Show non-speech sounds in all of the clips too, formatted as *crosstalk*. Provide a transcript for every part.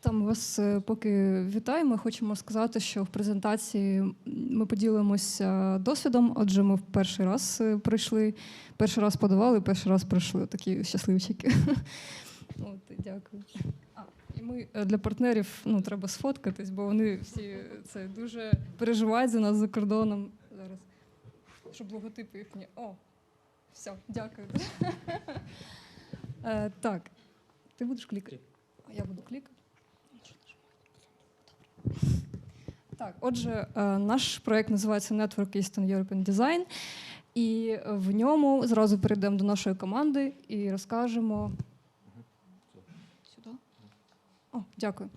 Там вас е, поки вітаємо. Хочемо сказати, що в презентації ми поділимося досвідом. Отже, ми в перший раз е, прийшли, перший раз подавали, перший раз пройшли. Такі щасливчики. *laughs* От, дякую. А, і ми е, для партнерів ну, треба сфоткатись, бо вони всі це дуже переживають за нас за кордоном. Зараз. Щоб логотипи їхні. О, все, дякую. *laughs* Так, ти будеш клікати? Я буду клікати. Так, отже, е, наш проект називається Network Eastern European Design, і в ньому зразу перейдемо до нашої команди і розкажемо. Сюди? О, дякую.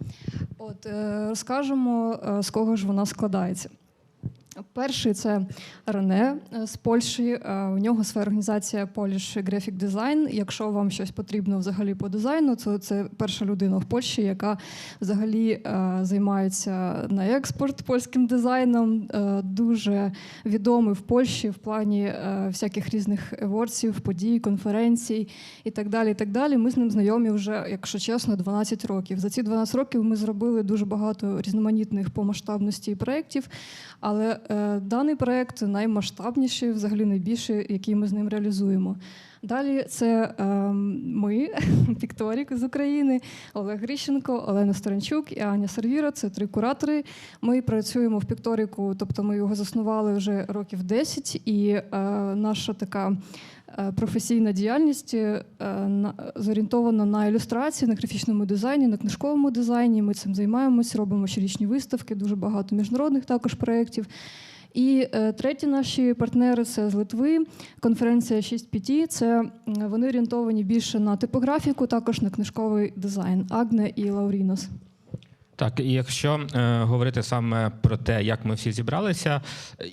От, е, розкажемо, е, з кого ж вона складається. Перший це Рене е, з Польщі. Е, У нього своя організація Polish Graphic Design. Якщо вам щось потрібно взагалі по дизайну, то це перша людина в Польщі, яка взагалі е, займається на експорт польським дизайном. Дуже відомий в Польщі в плані всяких різних евордсів, подій, конференцій і так далі. І так далі. Ми з ним знайомі вже, якщо чесно, 12 років. За ці 12 років ми зробили дуже багато різноманітних по масштабності проєктів. Але е, даний проект наймасштабніший, взагалі найбільший, який ми з ним реалізуємо. Далі це е, ми, *laughs* Пікторік з України, Олег Гріщенко, Олена Сторанчук і Аня Сервіра. Це три куратори. Ми працюємо в Пікторіку, тобто ми його заснували вже років 10, і е, наша така. е, Професійна діяльність е, на- зорієнтована на ілюстрації, на графічному дизайні, на книжковому дизайні. Ми цим займаємось, робимо щорічні виставки, дуже багато міжнародних також проєктів. І е, треті наші партнери це з Литви. Конференція 6PT. Це вони орієнтовані більше на типографіку, також на книжковий дизайн. Агне і Лаурінос. Так, і якщо е, говорити саме про те, як ми всі зібралися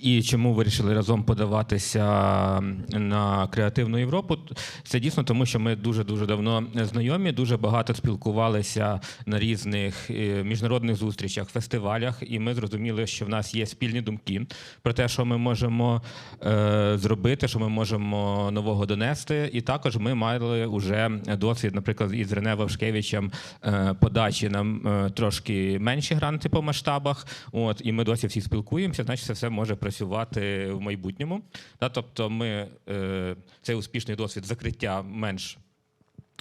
і чому вирішили разом подаватися на креативну Європу, це дійсно тому, що ми дуже дуже давно знайомі, дуже багато спілкувалися на різних е, міжнародних зустрічах, фестивалях, і ми зрозуміли, що в нас є спільні думки про те, що ми можемо е, зробити, що ми можемо нового донести. І також ми мали вже досвід, наприклад, із Рене Вавшкевичем е, подачі нам е, трошки менші гранти по масштабах. От і ми досі всі спілкуємося. Значить, це все може працювати в майбутньому. Та, тобто, ми е, цей успішний досвід закриття менш.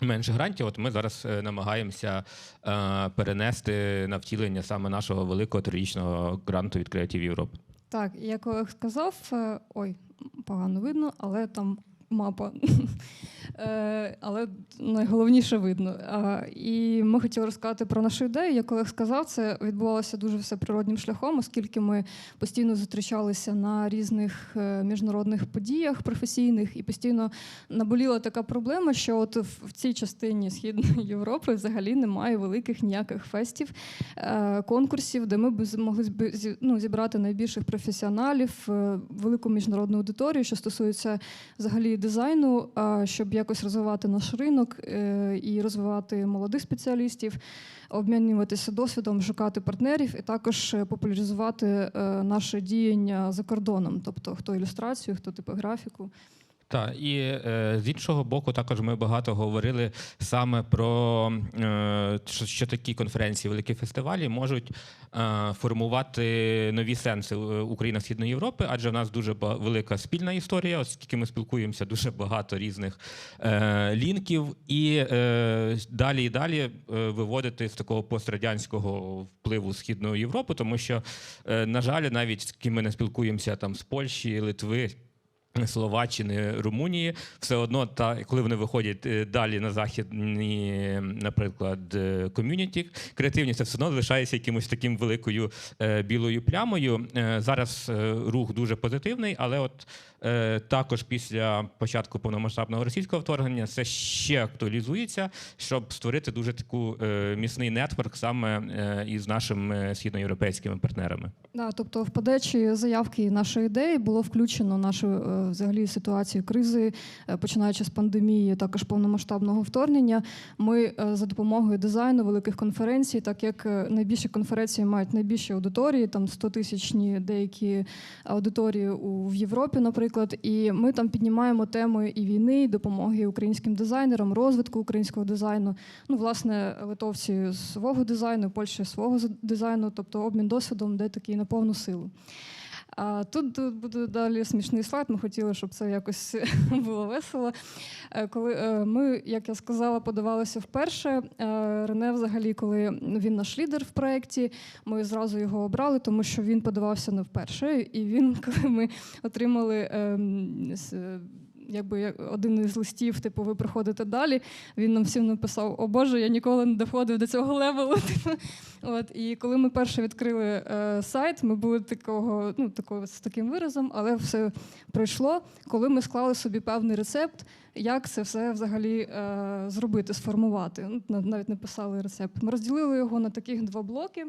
Менше грантів, от ми зараз е, намагаємося е, перенести на втілення саме нашого великого трирічного гранту від Creative Europe. Так, як Олег сказав, е, ой, погано видно, але там мапа. Е, Але найголовніше видно. І ми хотіли розказати про нашу ідею. Як Олег сказав, це відбувалося дуже все природнім шляхом, оскільки ми постійно зустрічалися на різних е, міжнародних подіях професійних, і постійно наболіла така проблема, що от в цій частині Східної *laughs* Європи взагалі немає великих ніяких фестів, е, конкурсів, де ми б змогли ну, зібрати найбільших професіоналів, велику міжнародну аудиторію, що стосується взагалі дизайну, щоб якось розвивати наш ринок е, і розвивати молодих спеціалістів, обмінюватися досвідом, шукати партнерів і також е, популяризувати е, наше діяння за кордоном, тобто хто ілюстрацію, хто типографіку. Так, і е, з іншого боку, також ми багато говорили саме про е, що, що такі конференції, великі фестивалі можуть е, формувати нові сенси Україна Східної Європи, адже в нас дуже велика спільна історія, оскільки ми спілкуємося дуже багато різних е, лінків, і е, далі і далі е, виводити з такого пострадянського впливу Східної Європи, тому що, е, на жаль, навіть з ким ми не спілкуємося там з Польщі, Литви. Словаччини, Румунії, все одно, та коли вони виходять е, далі на західні, наприклад, е, ком'юніті, креативні, це все одно залишається якимось таким великою е, білою плямою. Зараз рух дуже позитивний, але от також після початку повномасштабного російського вторгнення це ще актуалізується, щоб створити дуже таку е, міцний нетворк саме е, із нашими східноєвропейськими партнерами. Да, тобто в подачі заявки нашої ідеї було включено нашу е, взагалі ситуацію кризи, е, починаючи з пандемії, також повномасштабного вторгнення. Ми е, за допомогою дизайну великих конференцій, так як е, найбільші конференції мають найбільші аудиторії, там 100 тисячні деякі аудиторії у в Європі, наприклад. Наприклад, і ми там піднімаємо теми і війни, і допомоги українським дизайнерам, розвитку українського дизайну. Ну, власне, литовці свого дизайну, Польща свого дизайну, тобто обмін досвідом, де такий на повну силу. А тут, тут буде далі смішний слайд. Ми хотіли, щоб це якось *laughs* було весело. Е, Коли е, ми, як я сказала, подавалися вперше. е, Рене, взагалі, коли він наш лідер в проєкті, ми зразу його обрали, тому що він подавався не вперше. І він, *laughs* коли ми отримали. Якби один із листів, типу, ви приходите далі. Він нам всім написав: О Боже, я ніколи не доходив до цього левелу. *laughs* От і коли ми перше відкрили е, сайт, ми були такого, ну такого з таким виразом, але все пройшло. Коли ми склали собі певний рецепт, як це все взагалі е, зробити, сформувати. Ну, нав- навіть написали рецепт. Ми розділили його на таких два блоки.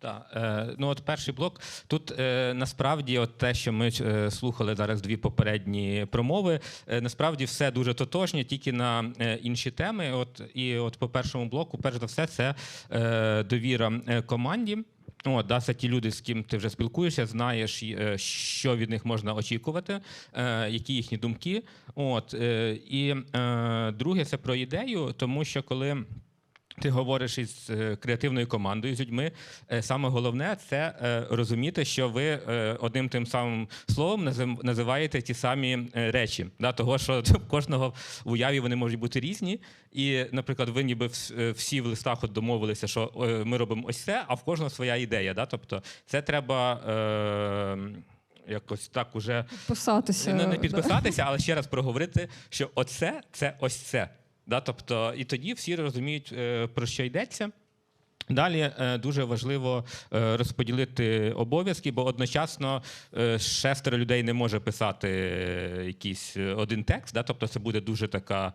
Так, е, ну от перший блок. Тут е, насправді, от те, що ми е, слухали зараз дві попередні промови, е, насправді все дуже тотожнє, тільки на е, інші теми. От і от по першому блоку, перш за все, це е, довіра е, команді. От, да, це ті люди, з ким ти вже спілкуєшся, знаєш, е, що від них можна очікувати, е, які їхні думки. От, і друге, це про ідею, тому що коли. Ти говориш із е, креативною командою, з людьми. Е, Саме головне це е, розуміти, що ви одним тим самим словом назив- називаєте ті самі речі. Да? Того, що *laughs* кожного в уяві вони можуть бути різні. І, наприклад, ви ніби всі в листах от домовилися, що ми робимо ось це, а в кожного своя ідея. Да? Тобто, це треба. Е, Якось так уже Писатися. не, не підписатися, але ще раз проговорити, що оце це ось це. Да? Тобто, і тоді всі розуміють, е, про що йдеться. Далі е, дуже важливо е, розподілити обов'язки, бо одночасно шестеро людей не може писати якийсь один текст. Да? Тобто це буде дуже така,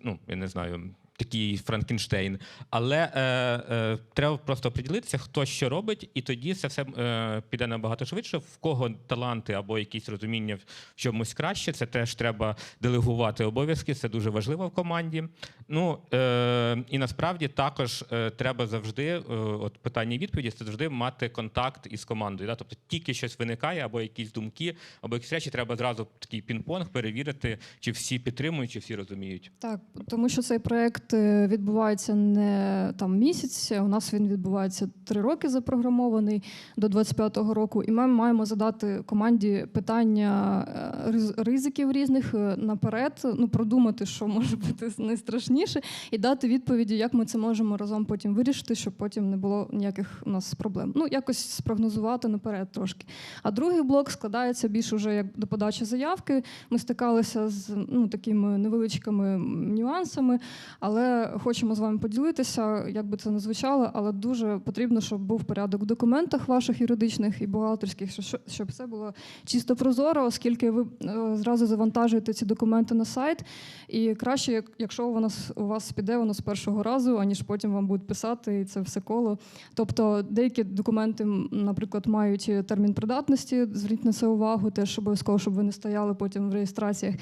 ну я не знаю. Такий Франкенштейн, але е, е, треба просто приділитися, хто що робить, і тоді це все е, піде набагато швидше. В кого таланти або якісь розуміння в чомусь краще, це теж треба делегувати обов'язки. Це дуже важливо в команді. Ну е, і насправді також е, треба завжди, е, от питання відповіді, це завжди мати контакт із командою. Да? Тобто тільки щось виникає, або якісь думки, або якісь речі, треба зразу такий пінг-понг перевірити, чи всі підтримують, чи всі розуміють. Так, тому що цей проект е, відбувається не там місяць. У нас він відбувається три роки запрограмований до 25-го року. І ми маємо задати команді питання е, ризиків різних е, наперед. Ну продумати, що може бути найстрашніше, і дати відповіді, як ми це можемо разом потім вирішити, щоб потім не було ніяких у нас проблем. Ну якось спрогнозувати наперед трошки. А другий блок складається більш уже як до подачі заявки. Ми стикалися з ну, такими невеличкими нюансами, але хочемо з вами поділитися, як би це не звучало, але дуже потрібно, щоб був порядок в документах ваших юридичних і бухгалтерських, щоб все було чисто прозоро, оскільки ви е, зразу завантажуєте ці документи на сайт. І краще, якщо с- у вас піде воно з першого разу, аніж потім вам будуть писати і це все коло. Тобто деякі документи, наприклад, мають термін придатності, зверніть на це увагу, теж обов'язково, щоб ви не стояли потім в реєстраціях.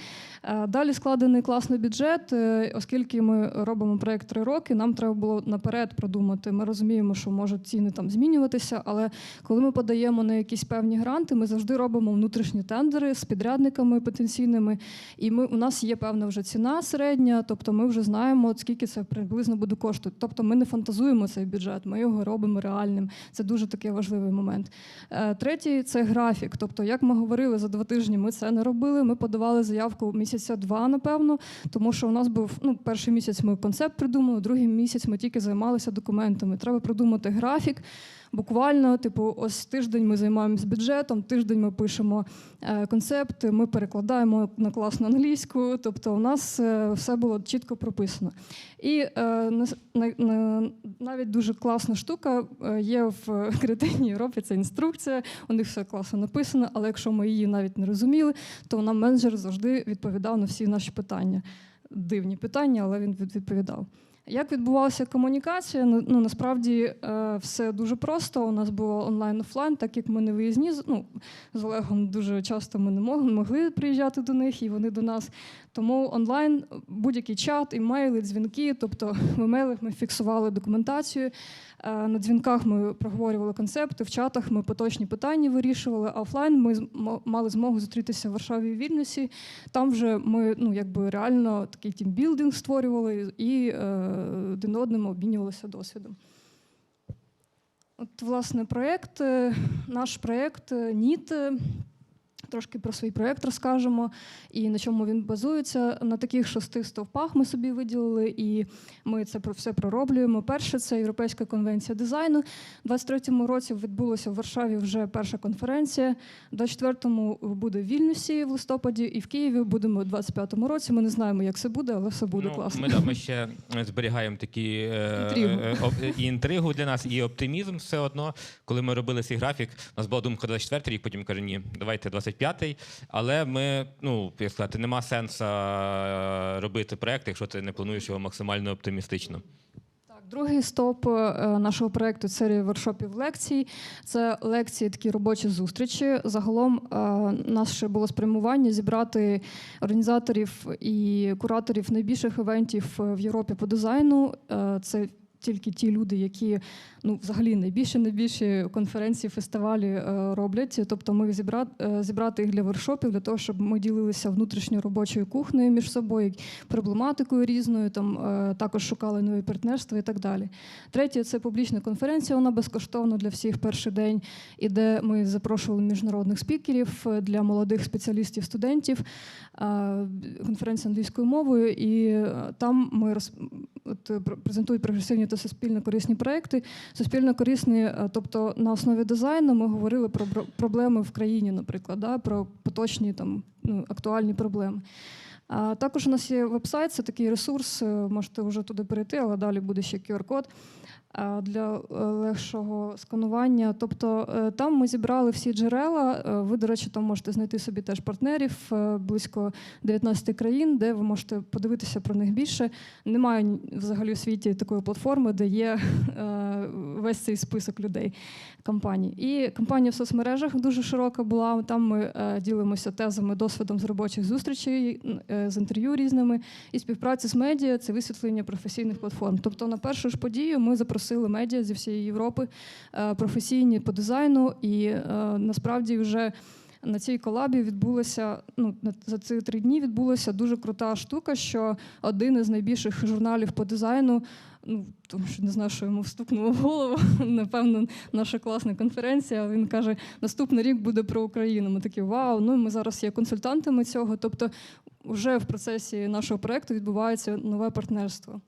Е, Далі складений класний бюджет, е, оскільки ми робимо проєкт три роки, нам треба було наперед продумати. Ми розуміємо, що можуть ціни там змінюватися, але коли ми подаємо на якісь певні гранти, ми завжди робимо внутрішні тендери з підрядниками потенційними. І ми у нас є певна вже ціна середня, тобто ми вже знаємо, скільки це приблизно буде коштувати. Тобто ми не фантазуємо цей бюджет, ми його робимо реальним. Це дуже такий важливий момент. Е, Третій це графік. Тобто, як ми говорили за два тижні, ми це не робили. Ми подавали заявку місяця два, напевно, тому що у нас був ну, перший місяць ми концепт придумали, другий місяць ми тільки займалися документами. Треба придумати графік. Буквально, типу, ось тиждень ми займаємось бюджетом, тиждень ми пишемо е, концепт, ми перекладаємо на класну англійську. Тобто, у нас е, все було чітко прописано. І е, навіть дуже класна штука є в *laughs* креативній Європі. Це інструкція. У них все класно написано, але якщо ми її навіть не розуміли, то нам менеджер завжди відповідав на всі наші питання. Дивні питання, але він відповідав. Як відбувалася комунікація? Ну, ну насправді е, все дуже просто. У нас було онлайн-офлайн, так як ми не виїзні. Ну, з Олегом дуже часто ми не могли приїжджати до них, і вони до нас. Тому онлайн будь-який чат, імейли, дзвінки. Тобто в імейлах ми фіксували документацію. е, На дзвінках ми проговорювали концепти, в чатах ми поточні питання вирішували. А офлайн ми мали змогу зустрітися в Варшаві і Вільнюсі. Там вже ми ну, якби реально такий тімбілдинг створювали і е, один одним обмінювалися досвідом. От, власне, проєкт, е, наш проєкт НІТ. Е, Трошки про свій проєкт розкажемо і на чому він базується. На таких шести стовпах ми собі виділили, і ми це про все пророблюємо. Перше це Європейська конвенція дизайну. У 23-му році відбулася в Варшаві вже перша конференція. У 24-му буде в Вільнюсі в листопаді, і в Києві будемо у 25-му році. Ми не знаємо, як це буде, але все буде ну, класно. Ми, да, ми ще зберігаємо такі е, Інтригу. е, і інтригу для нас, і оптимізм все одно. Коли ми робили цей графік, у нас була думка 24 рік, потім каже, ні, давайте 25-й. Але ми, ну, як сказати, нема сенсу е, робити проєкт, якщо ти не плануєш його максимально оптимістично. Другий стоп е, нашого проекту це воркшопів лекцій. Це лекції, такі робочі зустрічі. Загалом е, наше було спрямування зібрати організаторів і кураторів найбільших івентів в Європі по дизайну. Це тільки ті люди, які ну, взагалі найбільше найбільші конференції, фестивалі е, роблять. Тобто, ми зібрати, е, зібрати їх для воркшопів, для того, щоб ми ділилися внутрішньою робочою кухнею між собою, проблематикою різною, там е, також шукали нові партнерства і так далі. Третє це публічна конференція. Вона безкоштовна для всіх перший день, і де ми запрошували міжнародних спікерів для молодих спеціалістів, студентів. Конференція англійською мовою, і там ми роз... от, презентують прогресивні та суспільно корисні проекти. Суспільно корисні, е, тобто на основі дизайну ми говорили про проблеми в країні, наприклад, да, про поточні там ну, актуальні проблеми. А також у нас є веб-сайт, це такий ресурс, е, можете вже туди перейти, але далі буде ще QR-код для е, легшого сканування. Тобто е, там ми зібрали всі джерела. Е, Ви, до речі, там можете знайти собі теж партнерів е, близько 19 країн, де ви можете подивитися про них більше. Немає взагалі в світі такої платформи, де є е, весь цей список людей компаній. І кампанія в соцмережах дуже широка була. Там ми е, ділимося тезами, досвідом з робочих зустрічей, е, з інтерв'ю різними. І співпраця з медіа це висвітлення професійних платформ. Тобто на першу ж подію ми запросили медіа зі всієї Європи, е, професійні по дизайну, і е, насправді вже. На цій колабі відбулося ну за ці три дні відбулася дуже крута штука, що один із найбільших журналів по дизайну, ну тому що не знаю, що йому встукнуло в голову. *laughs* Напевно, наша класна конференція. Він каже: наступний рік буде про Україну. Ми такі вау. Ну ми зараз є консультантами цього. Тобто, вже в процесі нашого проекту відбувається нове партнерство.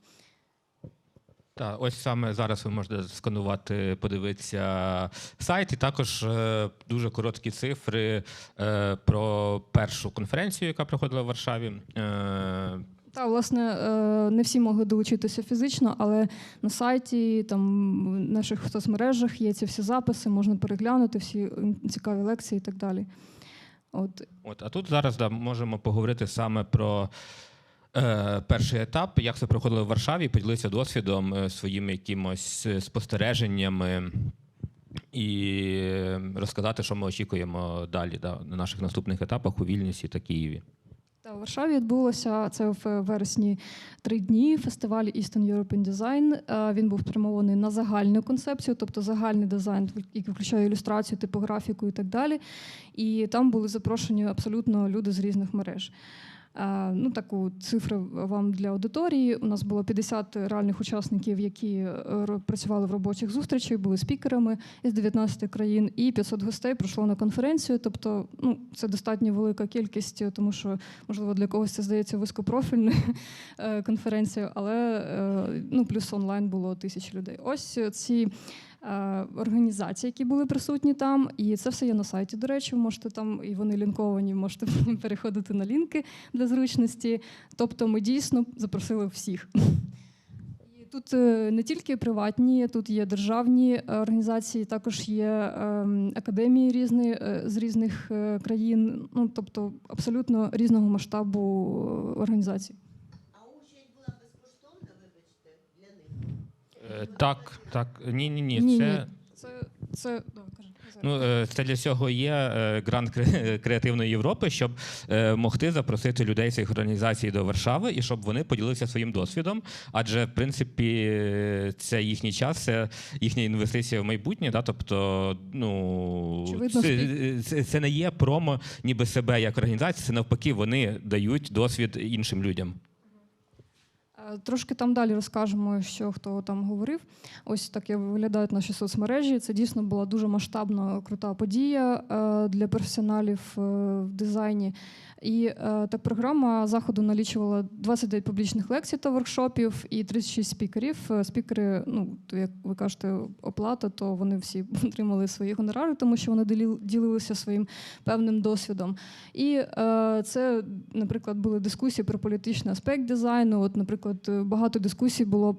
Так, ось саме зараз ви можете сканувати, подивитися сайт, і також е, дуже короткі цифри е, про першу конференцію, яка проходила в Варшаві. Е, Та, власне, не всі могли долучитися фізично, але на сайті, там в наших соцмережах є ці всі записи, можна переглянути всі цікаві лекції і так далі. От От, а тут зараз да, можемо поговорити саме про е, перший етап, як це проходило в Варшаві, поділитися досвідом, е, своїми якимось спостереженнями і розказати, що ми очікуємо далі да, на наших наступних етапах у Вільнюсі та Києві. Та в Варшаві відбулося це в вересні три дні. Фестиваль Eastern European Design. Е, Він був спрямований на загальну концепцію, тобто загальний дизайн, який включає ілюстрацію, типографіку і так далі. І там були запрошені абсолютно люди з різних мереж. Е, Ну, таку цифру вам для аудиторії. У нас було 50 реальних учасників, які е, працювали в робочих зустрічах, були спікерами із 19 країн, і 500 гостей прийшло на конференцію. Тобто, ну, це достатньо велика кількість, тому що, можливо, для когось це здається вузькопрофільною е, конференцією, але е, ну, плюс онлайн було тисячі людей. Ось ці е, організації, які були присутні там, і це все є на сайті. До речі, можете там, і вони лінковані, можете *laughs* переходити на лінки для зручності. Тобто, ми дійсно запросили всіх. Тут е, не тільки приватні, тут є державні організації, також є ем, академії різні е, з різних країн, ну тобто абсолютно різного масштабу організацій. А участь була безкоштовна, вибачте, Е, Так, так. Ні, ні, ні. Це. Це, це, да, кажи, ну, е, це для цього є е, грант *laughs* креативної Європи, щоб е, могти запросити людей цих організацій до Варшави і щоб вони поділилися своїм досвідом. Адже, в принципі, е, це їхній час, це їхня інвестиція в майбутнє. Да? Тобто, ну, це, це не є промо ніби себе як організація, це навпаки, вони дають досвід іншим людям. Трошки там далі розкажемо, що хто там говорив. Ось так і виглядають наші соцмережі. Це дійсно була дуже масштабна, крута подія е, для професіоналів е, в дизайні. І е, так програма заходу налічувала 29 публічних лекцій та воркшопів і 36 спікерів. Е, Спікери, ну то як ви кажете, оплата, то вони всі *laughs* отримали свої гонорари, тому що вони ділилися своїм певним досвідом. І е, це, наприклад, були дискусії про політичний аспект дизайну. От, наприклад, багато дискусій було,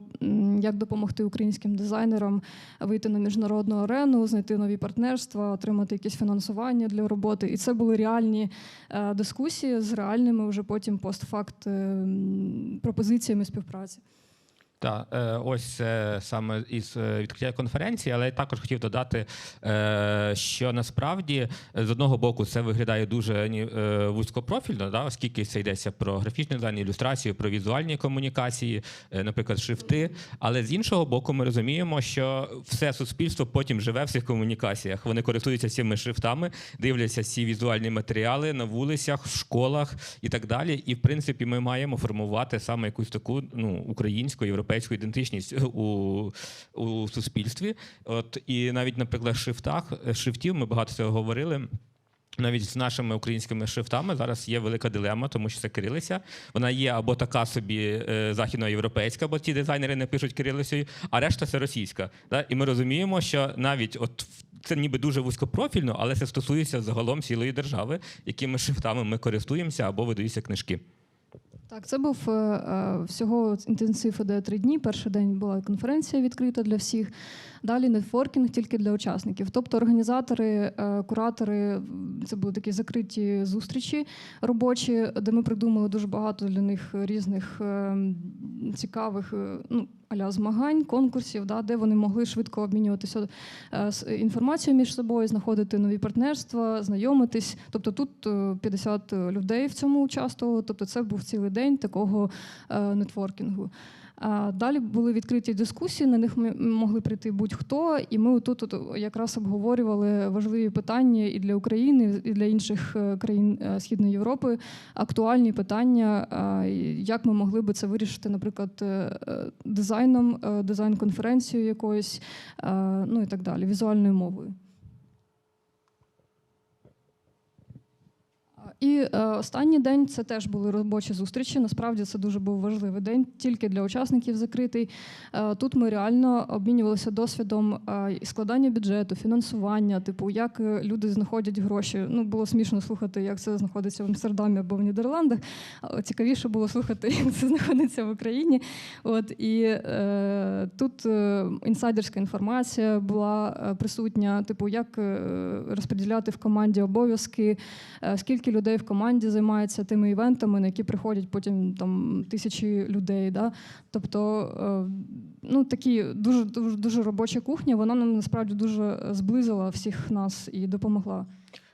як допомогти українським дизайнерам вийти на міжнародну арену, знайти нові партнерства, отримати якесь фінансування для роботи. І це були реальні е, дискусії з реальними вже потім постфакт е, пропозиціями співпраці. Так, е, ось саме із е, відкриття конференції, але я також хотів додати, е, що насправді е, з одного боку це виглядає дуже е, вузькопрофільно, да, оскільки це йдеться про графічний дизайн, ілюстрацію, про візуальні комунікації, е, наприклад, шрифти. Але з іншого боку, ми розуміємо, що все суспільство потім живе в цих комунікаціях. Вони користуються цими шрифтами, дивляться ці візуальні матеріали на вулицях, в школах і так далі. І в принципі, ми маємо формувати саме якусь таку ну, українську європейську ідентичність у, у суспільстві. От і навіть, наприклад, шрифтах шрифтів ми багато цього говорили. Навіть з нашими українськими шрифтами зараз є велика дилема, тому що це кирилиця. Вона є або така собі е, західноєвропейська, бо ті дизайнери не пишуть кирилицею, а решта це російська. Да? І ми розуміємо, що навіть от це ніби дуже вузькопрофільно, але це стосується загалом цілої держави, якими шрифтами ми користуємося або видаються книжки. Так, це був е, е, всього інтенсив де три дні. Перший день була конференція відкрита для всіх. Далі нетворкінг тільки для учасників. Тобто організатори, е, куратори, це були такі закриті зустрічі робочі, де ми придумали дуже багато для них різних е, цікавих е, ну, аля змагань, конкурсів, да, де вони могли швидко обмінюватися інформацією між собою, знаходити нові партнерства, знайомитись. Тобто тут е, 50 людей в цьому участвувало. Тобто це був цілий день такого нетворкінгу. Далі були відкриті дискусії, на них ми могли прийти будь-хто, і ми тут якраз обговорювали важливі питання і для України, і для інших е, країн е, Східної Європи. Актуальні питання, як ми могли би це вирішити, наприклад, е, дизайном, дизайн-конференцією якоюсь, ну і так далі, візуальною мовою. І е, останній день це теж були робочі зустрічі. Насправді це дуже був важливий день, тільки для учасників закритий. Е, тут ми реально обмінювалися досвідом е, складання бюджету, фінансування, типу, як е, люди знаходять гроші. Ну було смішно слухати, як це знаходиться в Амстердамі або в Нідерландах. Цікавіше було слухати, *laughs* як це знаходиться в Україні. От і е, тут е, інсайдерська інформація була е, присутня, типу, як е, розподіляти в команді обов'язки, е, скільки людей в команді займається тими івентами, на які приходять потім там тисячі людей. Да? Тобто, е, ну такі дуже дуже дуже робоча кухня. Вона нам насправді дуже зблизила всіх нас і допомогла.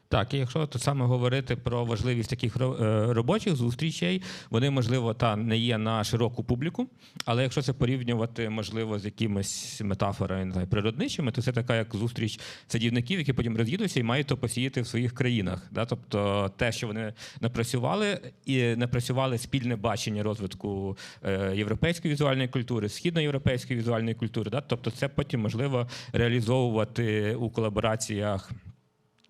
Так, і якщо то саме говорити про важливість таких е, робочих зустрічей, вони можливо та не є на широку публіку, але якщо це порівнювати, можливо, з якимись метафорами не знаю, природничими, то це така як зустріч садівників, які потім роз'їдуться і мають то посіяти в своїх країнах. Да? Тобто те, що вони напрацювали, і напрацювали спільне бачення розвитку е, європейської візуальної культури, східноєвропейської візуальної культури. Да? Тобто, це потім можливо реалізовувати у колабораціях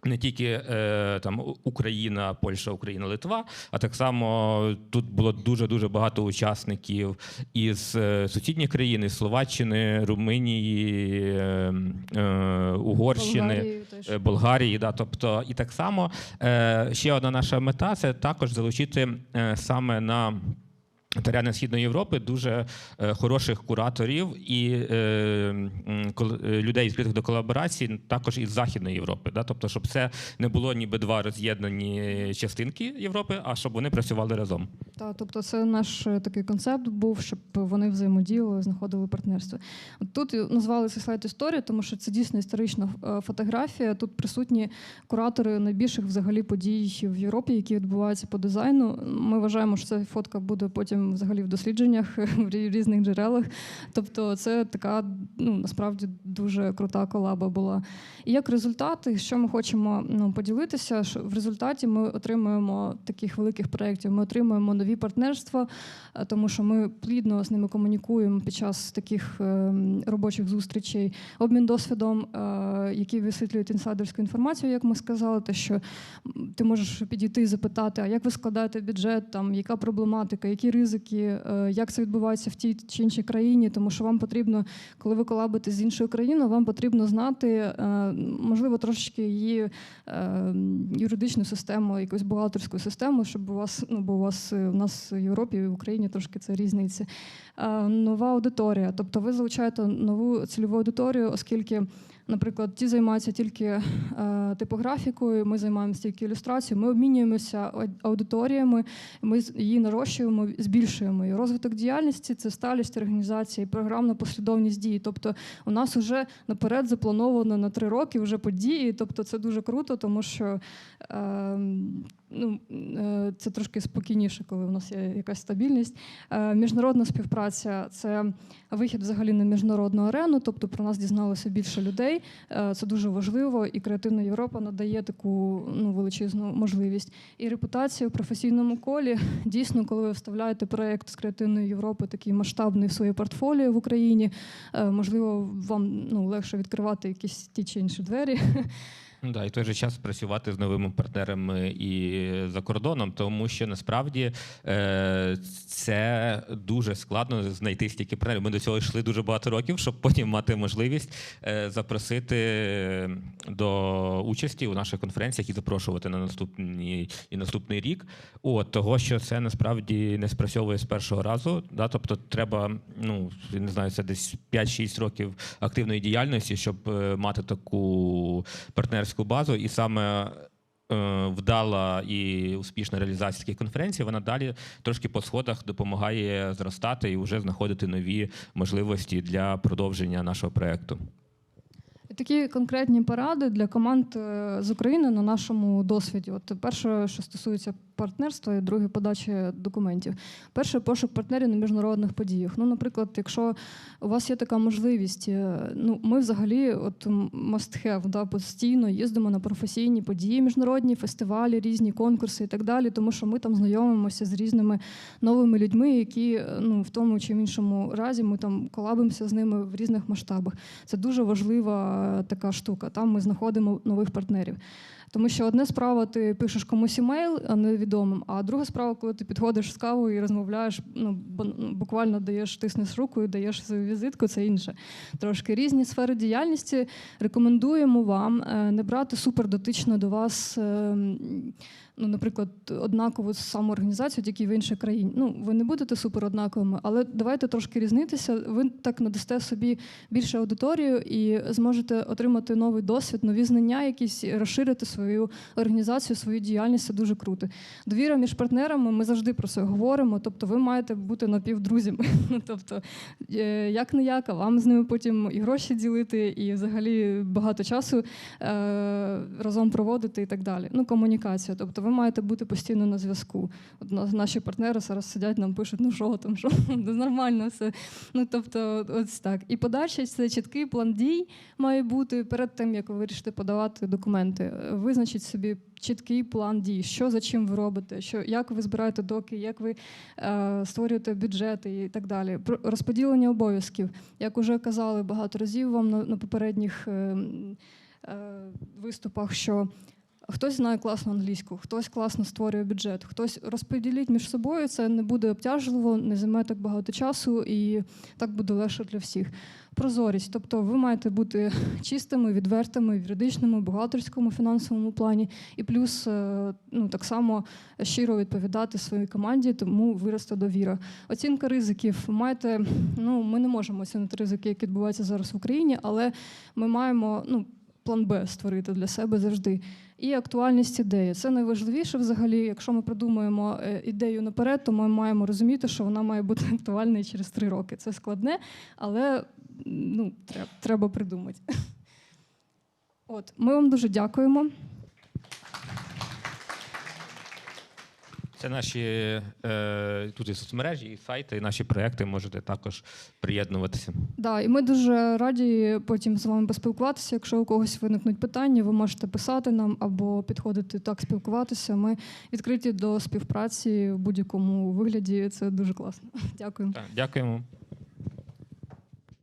не тільки е, там Україна, Польща, Україна, Литва, а так само тут було дуже дуже багато учасників із е, сусідніх країн, із Словаччини, Румунії, е, е, Угорщини. Болгарії. Е, Болгарії, да, тобто і так само е, ще одна наша мета це також залучити е, саме на терени Східної Європи дуже е, хороших кураторів і е, е, людей, відкритих до колаборації, також із Західної Європи. Да? Тобто, щоб це не було ніби два роз'єднані частинки Європи, а щоб вони працювали разом. Та, тобто, це наш такий концепт був, щоб вони взаємодіяли, знаходили партнерство. Тут назвали цей слайд історія, тому що це дійсно історична фотографія. Тут присутні куратори найбільших взагалі подій в Європі, які відбуваються по дизайну. Ми вважаємо, що ця фотка буде потім взагалі в дослідженнях *laughs* в різних джерелах. Тобто, це така ну насправді дуже крута колаба була. І як результат, що ми хочемо ну, поділитися, що в результаті ми отримуємо таких великих проєктів, ми отримуємо нові партнерства, е, тому що ми плідно з ними комунікуємо під час таких е, робочих зустрічей, обмін досвідом, е, які висвітлюють інсайдерську інформацію, як ми сказали, те, що ти можеш підійти і запитати, а як ви складаєте бюджет, там яка проблематика, які ризики, е, як це відбувається в тій чи іншій країні, тому що вам потрібно, коли ви колабите з іншою країною, вам потрібно знати, е, можливо, трошечки її е, юридичну систему, якусь бухгалтерську систему, щоб у вас, ну бо у вас у нас в Європі і в Україні трошки це різниці. Нова аудиторія, тобто ви залучаєте нову цільову аудиторію, оскільки. Наприклад, ті займаються тільки е, типографікою, ми займаємося тільки ілюстрацією. Ми обмінюємося аудиторіями, ми її нарощуємо, збільшуємо. І розвиток діяльності це сталість організації, програмна послідовність дій. Тобто, у нас вже наперед заплановано на три роки вже події. Тобто, це дуже круто, тому що е, ну, е, це трошки спокійніше, коли у нас є якась стабільність. Е, міжнародна співпраця це вихід взагалі на міжнародну арену, тобто про нас дізналося більше людей. Е, Це дуже важливо, і креативна Європа надає таку ну, величезну можливість. І репутація в професійному колі дійсно, коли ви вставляєте проєкт з креативної Європи, такий масштабний в своє портфоліо в Україні, можливо, вам ну, легше відкривати якісь ті чи інші двері. Да, і той же час працювати з новими партнерами і за кордоном, тому що насправді е, це дуже складно знайти стільки партнерів. Ми до цього йшли дуже багато років, щоб потім мати можливість е, запросити до участі у наших конференціях і запрошувати на наступний і наступний рік. От того, що це насправді не спрацьовує з першого разу. Да? Тобто, треба, ну не знаю, це десь 5-6 років активної діяльності, щоб е, мати таку партнерську базу, і саме. е, Вдала і успішна реалізація таких конференцій, вона далі трошки по сходах допомагає зростати і вже знаходити нові можливості для продовження нашого проекту. Такі конкретні поради для команд е, з України на нашому досвіді. От перше, що стосується партнерства, і друге подачі документів. Перше пошук партнерів на міжнародних подіях. Ну, наприклад, якщо у вас є така можливість, е, ну ми взагалі, от must have, да, постійно їздимо на професійні події, міжнародні фестивалі, різні конкурси і так далі, тому що ми там знайомимося з різними новими людьми, які е, ну в тому чи в іншому разі ми там колабимося з ними в різних масштабах. Це дуже важлива е, така штука. Там ми знаходимо нових партнерів. Тому що одне справа, ти пишеш комусь імейл невідомим, а друга справа, коли ти підходиш з кавою і розмовляєш, ну ну, буквально даєш, тиснеш руку і даєш свою візитку, це інше. Трошки різні сфери діяльності. Рекомендуємо вам е, не брати супер дотично до вас. Ну, наприклад, однакову саму організацію, тільки в іншій країні. Ну, ви не будете супер однаковими, але давайте трошки різнитися. Ви так надасте собі більше аудиторію і зможете отримати новий досвід, нові знання, якісь розширити свою організацію, свою діяльність. Це дуже круто. Довіра між партнерами. Ми завжди про це говоримо. Тобто, ви маєте бути напівдрузями. *laughs* Ну, тобто, як не як, а вам з ними потім і гроші ділити, і взагалі багато часу е, разом проводити і так далі. Ну, комунікація. Тобто, ви маєте бути постійно на зв'язку. От наші партнери зараз сидять, нам пишуть, ну що там, що *laughs* нормально все. Ну тобто, ось так. І подальше це чіткий план дій має бути перед тим, як ви вирішите подавати документи. Визначіть собі чіткий план дій, що за чим ви робите, що як ви збираєте доки, як ви е, створюєте бюджети і так далі. Про розподілення обов'язків, як уже казали багато разів вам на, на попередніх е, е, виступах, що Хтось знає класно англійську, хтось класно створює бюджет, хтось розподіліть між собою. Це не буде обтяжливо, не займе так багато часу, і так буде легше для всіх. Прозорість, тобто ви маєте бути чистими, відвертими в юридичному, бухгалтерському, фінансовому плані, і плюс е, ну так само щиро відповідати своїй команді, тому виросте довіра. Оцінка ризиків. Маєте, ну ми не можемо оцінити ризики, які відбуваються зараз в Україні, але ми маємо ну, план Б створити для себе завжди. І актуальність ідеї. Це найважливіше взагалі. Якщо ми придумуємо е, ідею наперед, то ми маємо розуміти, що вона має бути *laughs* актуальною через три роки. Це складне, але ну, треба, треба придумати. *laughs* От, ми вам дуже дякуємо. Це наші е, тут і соцмережі, і сайти, і наші проекти можете також приєднуватися. Да, і ми дуже раді потім з вами поспілкуватися. Якщо у когось виникнуть питання, ви можете писати нам або підходити так спілкуватися. Ми відкриті до співпраці в будь-якому вигляді. Це дуже класно. *laughs* Дякую. Так, дякуємо.